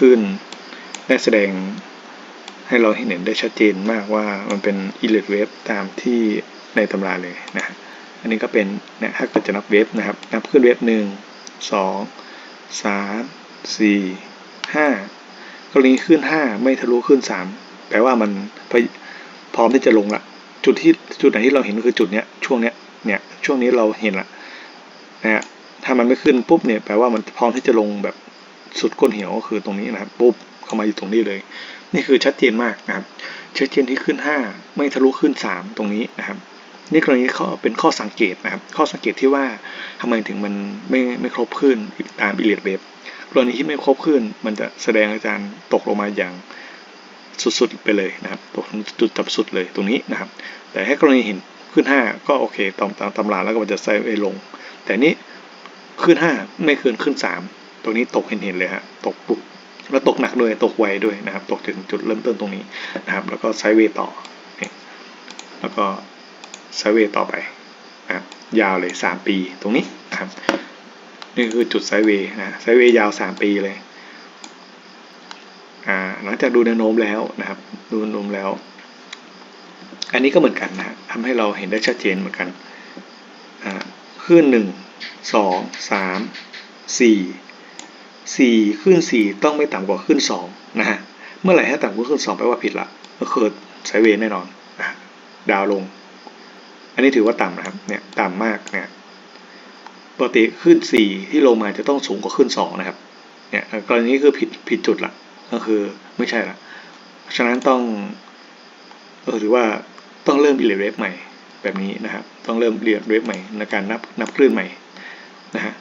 คลื่นได้แสดงให้เราเห็นได้ชัดเจนมากว่ามันเป็น e l e t wave ตามที่ในตำราเลยนะอันนี้ก็เป็นนี่ยถ้าเกิดจะนับเวฟนะครับ นับขึ้นเวฟหนึ่งสองสามสี่ห้ากรณีขึ้นห้าไม่ทะลุขึ้นสามแปลว่ามันพพร้อมที่จะลงละจุดที่จุดไหนที่เราเห็นคือจุดเนี้ยช่วงเนี้ยเนี่ยช่วงนี้เราเห็นละนะฮะถ้ามันไม่ขึ้นปุ๊บเนี่ยแปลว่ามันพร้อมที่จะลงแบบ สุดก้นเหวก็คือตรงนี้นะครับปุ๊บเข้ามาอยู่ตรงนี้เลย นี่คือชัดเจนมากนะครับ ชัดเจนที่ขึ้น 5 ไม่ทะลุขึ้น 3 ตรงนี้นะครับ นี่กรณีข้อเป็นข้อสังเกตนะครับ ข้อสังเกตที่ว่าทำไมถึงมันไม่ไม่ครบขึ้นตามอิเลียดเวฟกรณีที่ไม่ครบขึ้น มันจะแสดงอาจารย์ตกลงมาอย่างสุดๆไปเลยนะครับตกถึงจุดต่ำสุดเลยตรงนี้นะครับ แต่ถ้กรณีเห็นขึ้น 5 ก็โอเคตามตามตำราแล้วก็มันจะไซด์เวลง แต่นี้ขึ้น 5 ไม่เกินขึ้น 3 ตรงนี้ตกเห็นเห็นๆเลยฮะตกปุ๊บแล้วตกหนักด้วยตกไวด้วยนะครับ ตกถึงจุดเริ่มต้นตรงนี้นะครับ แล้วก็ไซด์เวย์ต่อนี่แล้วก็ไซด์เวย์ต่อไปนะครับยาวเลย 3 ปีตรงนี้นะครับนี่คือจุดไซด์เวย์นะไซด์เวย์ยาว 3 ปีเลยอ่าหลังจากดูแนวโน้มแล้วนะครับ ดูแนวโน้มแล้ว อันนี้ก็เหมือนกันนะทำให้เราเห็นได้ชัดเจนเหมือนกันอ่าขึ้นหนึ่งสองสามสี่ สี่ขึ้นสี่ต้องไม่ต่ำกว่าขึ้นสองนะฮะเมื่อไหร่ถ้าต่ำกว่าขึ้นสองแปลว่าผิดละก็คือไซเวย์แน่นอนดาวลง อันนี้ถือว่าต่ำนะครับเนี่ยต่ำมากเนี่ยปกติขึ้นสี่ที่ลงมาจะต้องสูงกว่าขึ้นสองนะครับเนี่ยกรณีนี้คือผิดผิดจุดละก็คือไม่ใช่ละฉะนั้นต้องเออถือว่าต้องเริ่มอิเลเวฟใหม่แบบนี้นะครับ ต้องเริ่มเรียนเวฟใหม่ในการนับนับคลื่นใหม่นะฮะ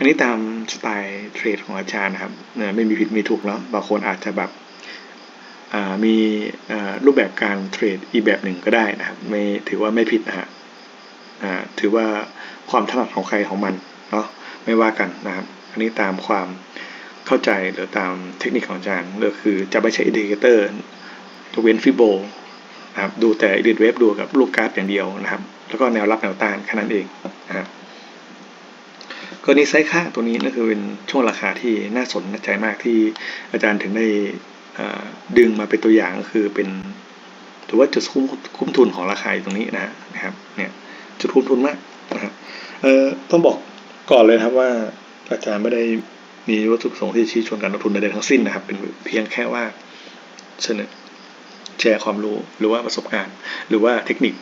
อันนี้ตามสไตล์เทรดของอาจารย์นะครับไม่มีผิดมีถูกเนาะบางคนอาจจะแบบมีรูปแบบการเทรดอีแบบหนึ่งก็ได้นะครับไม่ถือว่าไม่ผิดนะฮะถือว่าความถนัดของใครของมันเนาะไม่ว่ากันนะครับ อันนี้ตามความเข้าใจหรือตามเทคนิคของอาจารย์ก็คือจะไม่ใช้อินดิเคเตอร์ยกเว้นฟิโบนะครับดูแต่อินดิเวฟดูกับลูกกราฟอย่างเดียวนะครับ แล้วก็แนวรับแนวต้านแค่นั้นเองนะครับ กรณีไซค่าตัวนี้ก็คือเป็นช่วงราคาที่น่าสนใจมากที่อาจารย์ถึงได้ดึงมาเป็นตัวอย่างก็คือเป็นถือว่าจุดคุ้มคุ้มทุนของราคาอยู่ตรงนี้นะนะครับเนี่ยจุดคุ้มทุนมากนะครับเอ่อต้องบอกก่อนเลยครับว่าอาจารย์ไม่ได้มีวัตถุประสงค์ที่ชี้ชวนการลงทุนใดๆทั้งสิ้นนะครับ เป็นเพียงแค่ว่าเสนอแชร์ความรู้หรือว่าประสบการณ์ หรือว่าเทคนิค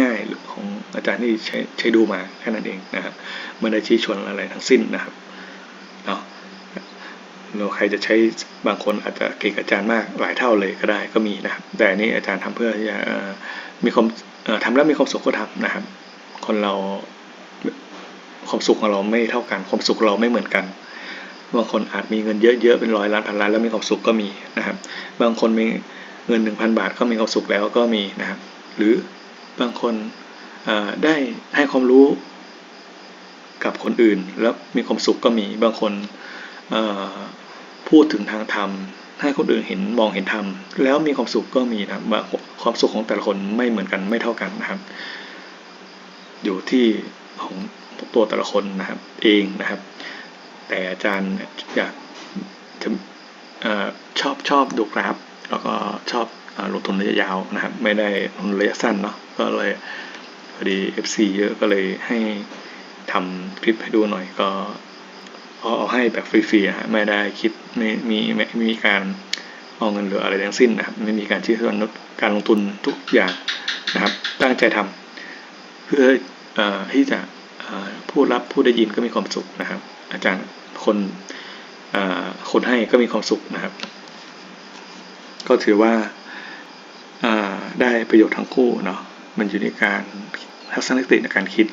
ง่ายๆของอาจารย์ที่ใช้ใช้ดูมาแค่นั้นเองนะครับไม่ได้ชี้ชวนอะไรทั้งสิ้นนะครับเนาะเราใครจะใช้บางคนอาจจะเก่งอาจารย์มากหลายเท่าเลยก็ได้ก็มีนะครับ แต่นี้อาจารย์ทำเพื่อที่จะมีความทำแล้วมีความสุขก็ทำนะครับ คนเราความสุขของเราไม่เท่ากัน ความสุขเราไม่เหมือนกันบางคนอาจมีเงินเยอะๆเป็นร้อยล้านพันล้านแล้วมีความสุขก็มีนะครับ บางคนมีเงินหนึ่งพันบาทก็มีความสุขแล้วก็มีนะครับ หรือ บางคนได้ให้ความรู้กับคนอื่น แล้วมีความสุขก็มีบางคนพูดถึงทางธรรมให้คนอื่นเห็นมองเห็นธรรมแล้วมีความสุขก็มีนะครับว่าความสุขของแต่ละคนไม่เหมือนกันไม่เท่ากันนะครับ อยู่ที่ของตัวแต่ละคนนะครับเองนะครับ แต่อาจารย์อยากชอบชอบดูกราฟ แล้วก็ชอบ ลงทุนระยะยาวนะครับ ไม่ได้ลงทุนระยะสั้นเนาะก็เลยพอดี FC เยอะก็เลยให้ทำคลิปให้ดูหน่อยก็เอาให้แบบฟรีๆอะฮะไม่ได้คิดไม่มีไม่มีการเอาเงินหรืออะไรทั้งสิ้นนะครับ ไม่มีการชี้ชวนการลงทุนทุกอย่างนะครับ ตั้งใจทำเพื่ออที่จะผู้รับผู้ได้ยินก็มีความสุขนะครับ อาจารย์คนคนให้ก็มีความสุขนะครับ ก็ถือว่า ได้ประโยชน์ทั้งคู่เนาะมันอยู่ในการทัศนคติในการคิด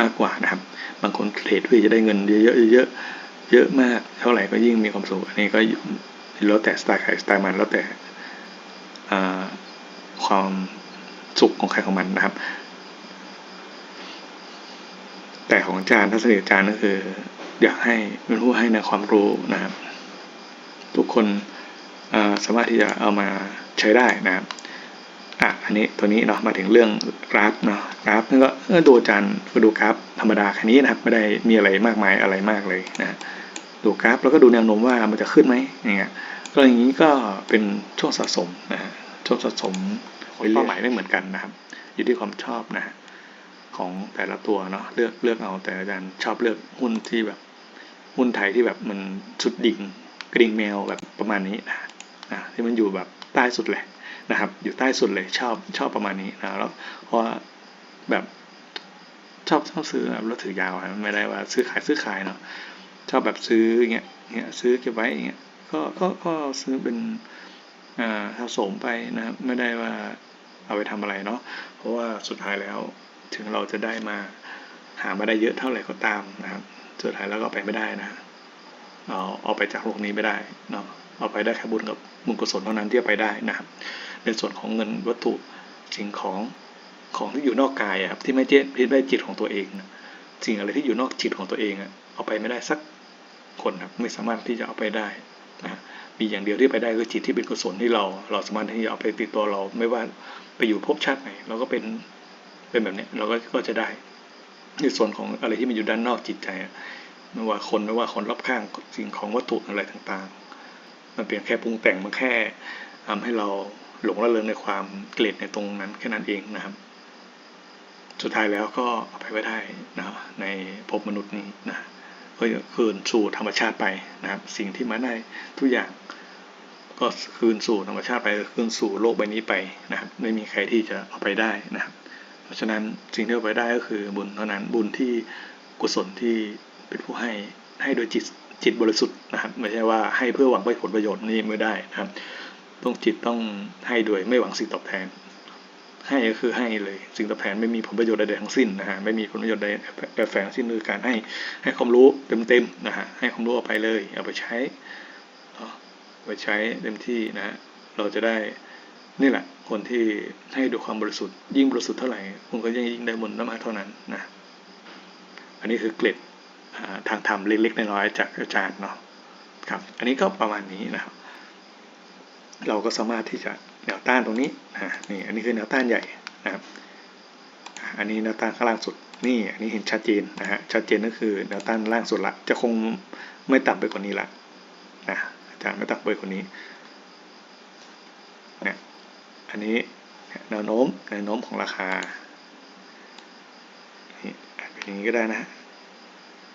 มากกว่านะครับ บางคนเทรดเพื่อจะได้เงินเยอะๆเยอะเยอะมากเท่าไหร่ก็ยิ่งมีความสุขอันนี้ก็แล้วแต่สไตล์ใครสไตล์มันแล้วแต่ความสุขของใครของมันนะครับ แต่ของอาจารย์ทัศนคติอาจารย์ก็คือ อยากให้เป็นผู้ให้ในความรู้นะครับ ทุกคนสามารถที่จะเอามาใช้ได้นะครับ อะอันนี้ตัวนี้เนาะมาถึงเรื่องกราฟเนาะกราฟนั่นก็เออดูอาจารย์ก็ดูกราฟธรรมดาแค่นี้นะครับไม่ได้มีอะไรมากมายอะไรมากเลยนะดูกราฟแล้วก็ดูแนวโน้มว่ามันจะขึ้นไหมอย่างเงี้ยก็อย่างนี้ก็เป็นช่วงสะสมนะฮะช่วงสะสมเป้าหมายไม่เหมือนกันนะครับ อยู่ที่ความชอบนะฮะของแต่ละตัวเนาะเลือกเลือกเอาแต่อาจารย์ชอบเลือกหุ้นที่แบบหุ้นไทยที่แบบมันสุดดิ่งกริ่งแมวแบบประมาณนี้นะนะที่มันอยู่แบบ ใต้สุดเลยนะครับ อยู่ใต้สุดเลยชอบชอบประมาณนี้นะแล้วเพราะแบบชอบชอบซื้อแบบรถถือยาวอะไม่ได้ว่าซื้อขายซื้อขายเนาะชอบแบบซื้อเงี้ยเงี้ยซื้อเก็บไว้เงี้ยก็ก็ก็ซื้อเป็นอ่าสะสมไปนะครับไม่ได้ว่าเอาไปทำอะไรเนาะเพราะว่าสุดท้ายแล้วถึงเราจะได้มาหามาได้เยอะเท่าไหร่ก็ตามนะครับ สุดท้ายแล้วก็ไปไม่ได้นะเอาเอาไปจากโลกนี้ไม่ได้เนาะ เอาไปได้แค่บุญกับบุญกุศลเท่านั้นที่จะไปได้นะครับ ในส่วนของเงินวัตถุสิ่งของของที่อยู่นอกกายอะครับที่ไม่เจ็ที่ไม่จิตของตัวเองนะสิ่งอะไรที่อยู่นอกจิตของตัวเองอะเอาไปไม่ได้สักคนครับไม่สามารถที่จะเอาไปได้นะมีอย่างเดียวที่ไปได้คือจิตที่เป็นกุศลที่เรา เราสามารถที่จะเอาไปติดตัวเรา ไม่ว่าไปอยู่ภพชาติไหนเราก็เป็นเป็นแบบนี้เราก็ก็จะได้ ในส่วนของอะไรที่มันอยู่ด้านนอกจิตใจไม่ว่าคนไม่ว่าคนรอบข้างสิ่งของวัตถุอะไรต่างๆ มันเพียงแค่ปรุงแต่งมันแค่ทำให้เราหลงระเริงในความเกลียดในตรงนั้นแค่นั้นเองนะครับ สุดท้ายแล้วก็เอาไปไม่ได้นะในภพมนุษย์นี้นะก็คืนสู่ธรรมชาติไปนะครับ สิ่งที่มาได้ทุกอย่างก็คืนสู่ธรรมชาติไปคืนสู่โลกใบนี้ไปนะครับ ไม่มีใครที่จะเอาไปได้นะครับ เพราะฉะนั้นสิ่งที่เอาไปได้ก็คือบุญเท่านั้นบุญที่กุศลที่เป็นผู้ให้ให้โดยจิต จิตบริสุทธิ์นะครับไม่ใช่ว่าให้เพื่อหวังไปผลประโยชน์นี่ไม่ได้นะครับต้องจิตต้องให้โดยไม่หวังสิ่งตอบแทน ให้ก็คือให้เลยสิ่งตอบแทนไม่มีผลประโยชน์ใดๆทั้งสิ้นนะฮะไม่มีผลประโยชน์ใดแฝงสิ้นคือการให้ให้ความรู้เต็มๆนะฮะให้ความรู้เอาไปเลยเอาไปใช้เอาไปใช้เต็มที่นะฮะเราจะได้นี่แหละคนที่ให้ด้วยความบริสุทธิ์ยิ่งบริสุทธิ์เท่าไหร่คุณก็ยิ่งยิ่งได้บุญมากเท่านั้นนะอันนี้คือเกล็ด ทางธรรมเล็กๆน้อยๆจากอาจารย์เนาะครับอันนี้ก็ประมาณนี้นะครับ เราก็สามารถที่จะแนวต้านตรงนี้อ่านี่อันนี้คือแนวต้านใหญ่นะครับอันนี้แนวต้านข้างล่างสุดนี่อันนี้เห็นชัดเจนนะฮะชัดเจนก็คือแนวต้านล่างสุดละจะคงไม่ต่ำไปกว่านี้ละนะอาจารย์ไม่ต่ำไปกว่านี้เนี่ยอันนี้แนวโน้มแนวโน้มของราคานี่เป็นอย่างนี้ก็ได้นะ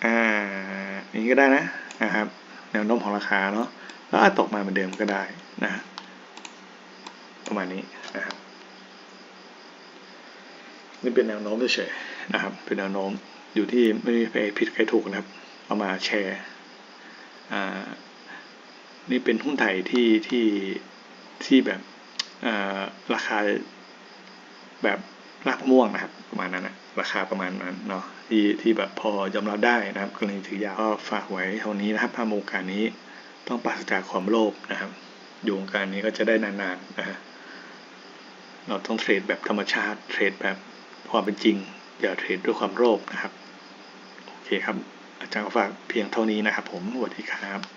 อ่าอย่างนี้ก็ได้นะนะครับแนวโน้มของราคาเนาะแล้วอาจตกมาเหมือนเดิมก็ได้นะประมาณนี้นะครับนี่เป็นแนวโน้มเฉยๆนะครับ เป็นแนวโน้มอยู่ที่ไม่มีใครผิดใครถูกนะครับ เอามาแชร์อ่านี่เป็นหุ้นไทยที่ที่ที่แบบราคาแบบ รากม่วงนะครับประมาณนั้นนะราคาประมาณนั้นเนาะที่ที่แบบพอยอมรับได้นะครับกรณีถือยาวก็ฝากไว้เท่านี้นะครับถ้าวงการนี้ต้องปราศจากความโลภนะครับ อยู่วงการนี้ก็จะได้นานๆนะฮะเราต้องเทรดแบบธรรมชาติเทรดแบบความเป็นจริง อย่าเทรดด้วยความโลภนะครับ โอเคครับ อาจารย์ก็ฝากเพียงเท่านี้นะครับผมสวัสดีครับ